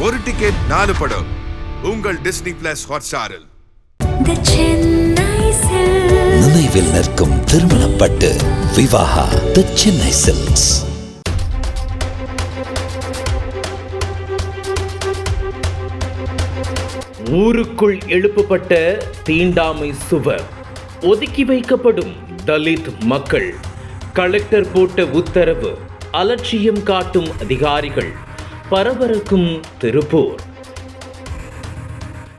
ஒரு டிக்கெட் நாலு படம். உங்கள் டிஸ்னி பிளஸ் ஹாட்ஸ்டாரில். நினைவில் நிற்கும் திருமணப்பட்டு விவாகா தி சென்னை சில்க்ஸ் ஊருக்குள் எழுப்பப்பட்ட தீண்டாமை சுவர். ஒதுக்கி வைக்கப்படும் தலித் மக்கள். கலெக்டர் போட்ட உத்தரவு அலட்சியம் காட்டும் அதிகாரிகள். பரபரக்கும் திருப்பூர்.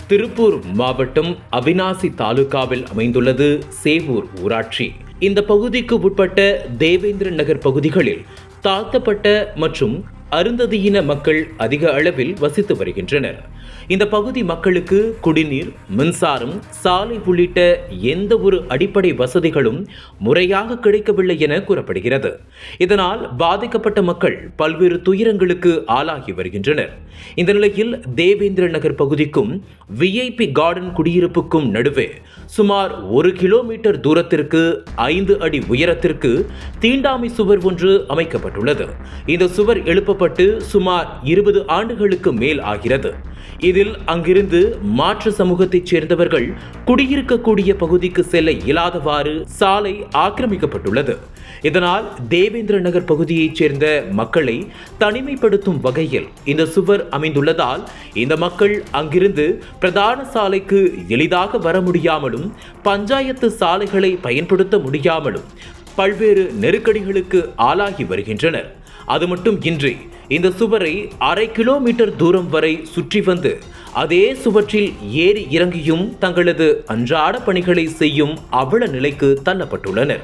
திருப்பூர் மாவட்டம் அவினாசி தாலுகாவில் அமைந்துள்ளது சேவூர் ஊராட்சி. இந்த பகுதிக்கு உட்பட்ட தேவேந்திர நகர் பகுதிகளில் தாழ்த்தப்பட்ட மற்றும் அருந்ததியின மக்கள் அதிக அளவில் வசித்து வருகின்றனர். இந்த பகுதி மக்களுக்கு குடிநீர் மின்சாரம் சாலை உள்ளிட்ட எந்த ஒரு அடிப்படை வசதிகளும் முறையாக கிடைக்கவில்லை என கூறப்படுகிறது. இதனால் பாதிக்கப்பட்ட மக்கள் பல்வேறு துயரங்களுக்கு ஆளாகி வருகின்றனர். இந்த நிலையில் தேவேந்திர நகர் பகுதிக்கும் விஐபி கார்டன் குடியிருப்புக்கும் நடுவே சுமார் ஒரு கிலோமீட்டர் தூரத்திற்கு ஐந்து அடி உயரத்திற்கு தீண்டாமை சுவர் ஒன்று அமைக்கப்பட்டுள்ளது. இந்த சுவர் எழுப்பப்பட்டு சுமார் இருபது ஆண்டுகளுக்கு மேல் ஆகிறது. இதில் அங்கிருந்து மாற்று சமூகத்தைச் சேர்ந்தவர்கள் குடியிருக்கக்கூடிய பகுதிக்கு செல்ல இயலாதவாறு சாலை ஆக்கிரமிக்கப்பட்டுள்ளது. இதனால் தேவேந்திர நகர் பகுதியைச் சேர்ந்த மக்களை தனிமைப்படுத்தும் வகையில் இந்த சுவர் அமைந்துள்ளதால் இந்த மக்கள் அங்கிருந்து பிரதான சாலைக்கு எளிதாக வர முடியாமலும் பஞ்சாயத்து சாலைகளை பயன்படுத்த முடியாமலும் பல்வேறு நெருக்கடிகளுக்கு ஆளாகி வருகின்றனர். அது மட்டும் இன்றி இந்த சுவரை அரை கிலோமீட்டர் தூரம் வரை சுற்றி வந்து அதே சுவற்றில் ஏறி இறங்கியும் தங்களது அன்றாட பணிகளை செய்யும் அவல நிலைக்கு தள்ளப்பட்டுள்ளனர்.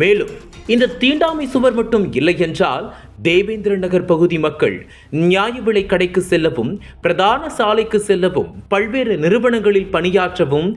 மேலும் இந்த தீண்டாமை சுவர் மட்டும் இல்லை என்றால் தேவேந்திர நகர் பகுதி மக்கள் நியாய விலை கடைக்கு செல்லவும் பிரதான சாலைக்கு செல்லவும் பல்வேறு நிறுவனங்களில் பணியாற்றவும்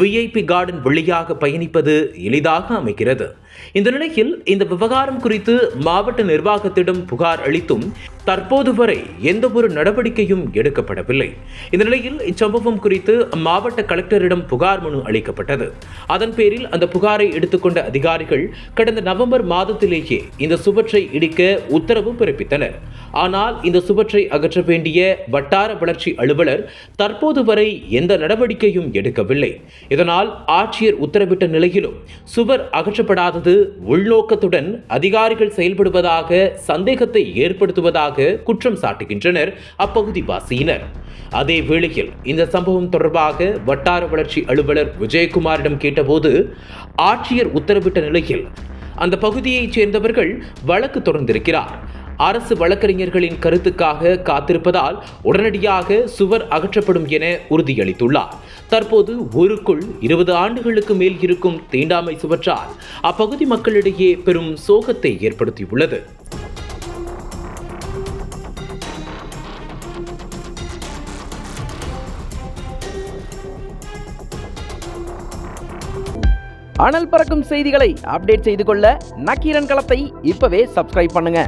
விஐபி கார்டன் வழியாக பயணிப்பது எளிதாக அமைகிறது. இந்த நிலையில் இந்த விவகாரம் குறித்து மாவட்ட நிர்வாகத்திடம் புகார் அளித்தும் தற்போது வரை எந்த ஒரு நடவடிக்கையும் எடுக்கப்படவில்லை. இந்த நிலையில் இச்சம்பவம் குறித்து மாவட்ட கலெக்டரிடம் புகார் மனு அளிக்கப்பட்டது. அதன் பேரில் அந்த புகாரை எடுத்துக்கொண்ட அதிகாரிகள் கடந்த நவம்பர் மாதத்திலேயே இந்த சுவற்றை இடிக்க உத்தரவு பிறப்பித்தனர். ஆனால் இந்த சுவற்றை அகற்ற வேண்டிய வட்டார வளர்ச்சி அலுவலர் தற்போது வரை எந்த நடவடிக்கையும் எடுக்கவில்லை. இதனால் ஆட்சியர் உத்தரவிட்ட நிலையிலும் சுவர் அகற்றப்படாதது உள்நோக்கத்துடன் அதிகாரிகள் செயல்படுவதாக சந்தேகத்தை ஏற்படுத்துவதாக குற்றம் சாட்டுகின்றனர் அப்பகுதி வாசியினர். அதே வேளையில் இந்த சம்பவம் தொடர்பாக வட்டார வளர்ச்சி அலுவலர் விஜயகுமாரிடம் கேட்டபோது ஆட்சியர் உத்தரவிட்ட நிலையில் அந்த பகுதியைச் சேர்ந்தவர்கள் வழக்கு தொடர்ந்திருக்கிறார். அரசு வழக்கறிஞர்களின் கருத்துக்காக காத்திருப்பதால் உடனடியாக சுவர் அகற்றப்படும் என உறுதியளித்துள்ளார். தற்போது ஊருக்குள் இருபது ஆண்டுகளுக்கு மேல் இருக்கும் தீண்டாமை சுவற்றால் அப்பகுதி மக்களிடையே பெரும் சோகத்தை ஏற்படுத்தியுள்ளது. அனல் பறக்கும் செய்திகளை அப்டேட் செய்து கொள்ள நக்கீரன் களத்தை இப்பவே சப்ஸ்கிரைப் பண்ணுங்க.